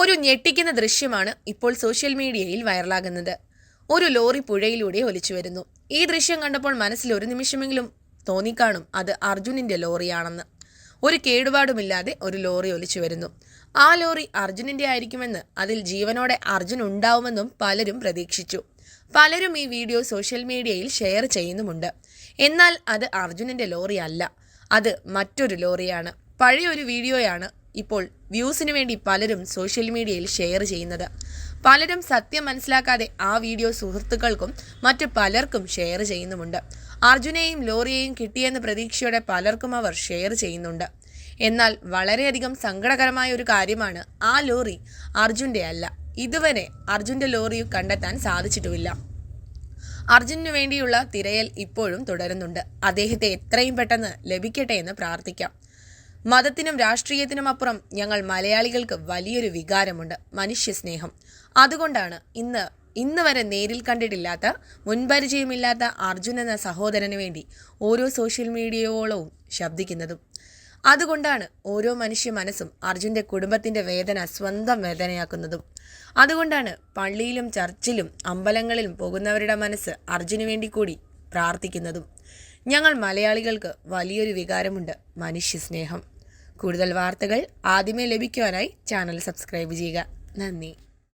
ഒരു ഞെട്ടിക്കുന്ന ദൃശ്യമാണ് ഇപ്പോൾ സോഷ്യൽ മീഡിയയിൽ വൈറലാകുന്നത്. ഒരു ലോറി പുഴയിലൂടെ ഒലിച്ചു വരുന്നു. ഈ ദൃശ്യം കണ്ടപ്പോൾ മനസ്സിൽ ഒരു നിമിഷമെങ്കിലും തോന്നിക്കാണും അത് അർജുനിന്റെ ലോറിയാണെന്ന്. ഒരു കേടുപാടുമില്ലാതെ ഒരു ലോറി ഒലിച്ചു വരുന്നു. ആ ലോറി അർജുനിന്റെ ആയിരിക്കുമെന്ന് അതിൽ ജീവനോടെ അർജുൻ ഉണ്ടാവുമെന്നും പലരും പ്രതീക്ഷിച്ചു. പലരും ഈ വീഡിയോ സോഷ്യൽ മീഡിയയിൽ ഷെയർ ചെയ്യുന്നുമുണ്ട്. എന്നാൽ അത് അർജുനിന്റെ ലോറിയല്ല. അത് മറ്റൊരു ലോറിയാണ്. പഴയൊരു വീഡിയോയാണ് ഇപ്പോൾ വ്യൂസിന് വേണ്ടി പലരും സോഷ്യൽ മീഡിയയിൽ ഷെയർ ചെയ്യുന്നത്. പലരും സത്യം മനസ്സിലാക്കാതെ ആ വീഡിയോ സുഹൃത്തുക്കൾക്കും മറ്റു പലർക്കും ഷെയർ ചെയ്യുന്നുമുണ്ട്. അർജുനെയും ലോറിയെയും കിട്ടിയെന്ന പ്രതീക്ഷയോടെ പലർക്കും അവർ ഷെയർ ചെയ്യുന്നുണ്ട്. എന്നാൽ വളരെയധികം സങ്കടകരമായ ഒരു കാര്യമാണ് ആ ലോറി അർജുന്റെ അല്ല. ഇതുവരെ അർജുന്റെ ലോറി കണ്ടെത്താൻ സാധിച്ചിട്ടുമില്ല. അർജുനു വേണ്ടിയുള്ള തിരയൽ ഇപ്പോഴും തുടരുന്നുണ്ട്. അദ്ദേഹത്തെ എത്രയും പെട്ടെന്ന് ലഭിക്കട്ടെ എന്ന് പ്രാർത്ഥിക്കാം. മതത്തിനും രാഷ്ട്രീയത്തിനും അപ്പുറം ഞങ്ങൾ മലയാളികൾക്ക് വലിയൊരു വികാരമുണ്ട് മനുഷ്യസ്നേഹം. അതുകൊണ്ടാണ് ഇന്ന് ഇന്ന് വരെ നേരിൽ കണ്ടിട്ടില്ലാത്ത മുൻപരിചയമില്ലാത്ത അർജുൻ എന്ന സഹോദരന് വേണ്ടി ഓരോ സോഷ്യൽ മീഡിയയോളവും ശബ്ദിക്കുന്നതും. അതുകൊണ്ടാണ് ഓരോ മനുഷ്യ മനസ്സും അർജുന്റെ കുടുംബത്തിന്റെ വേദന സ്വന്തം വേദനയാക്കുന്നതും. അതുകൊണ്ടാണ് പള്ളിയിലും ചർച്ചിലും അമ്പലങ്ങളിലും പോകുന്നവരുടെ മനസ്സ് അർജുന് വേണ്ടി കൂടി പ്രാർത്ഥിക്കുന്നതും. ഞങ്ങൾ മലയാളികൾക്ക് വലിയൊരു വികാരമുണ്ട് മനുഷ്യസ്നേഹം. കൂടുതൽ വാർത്തകൾ ആദ്യമേ ലഭിക്കുവാനായി ചാനൽ സബ്സ്ക്രൈബ് ചെയ്യുക. നന്ദി.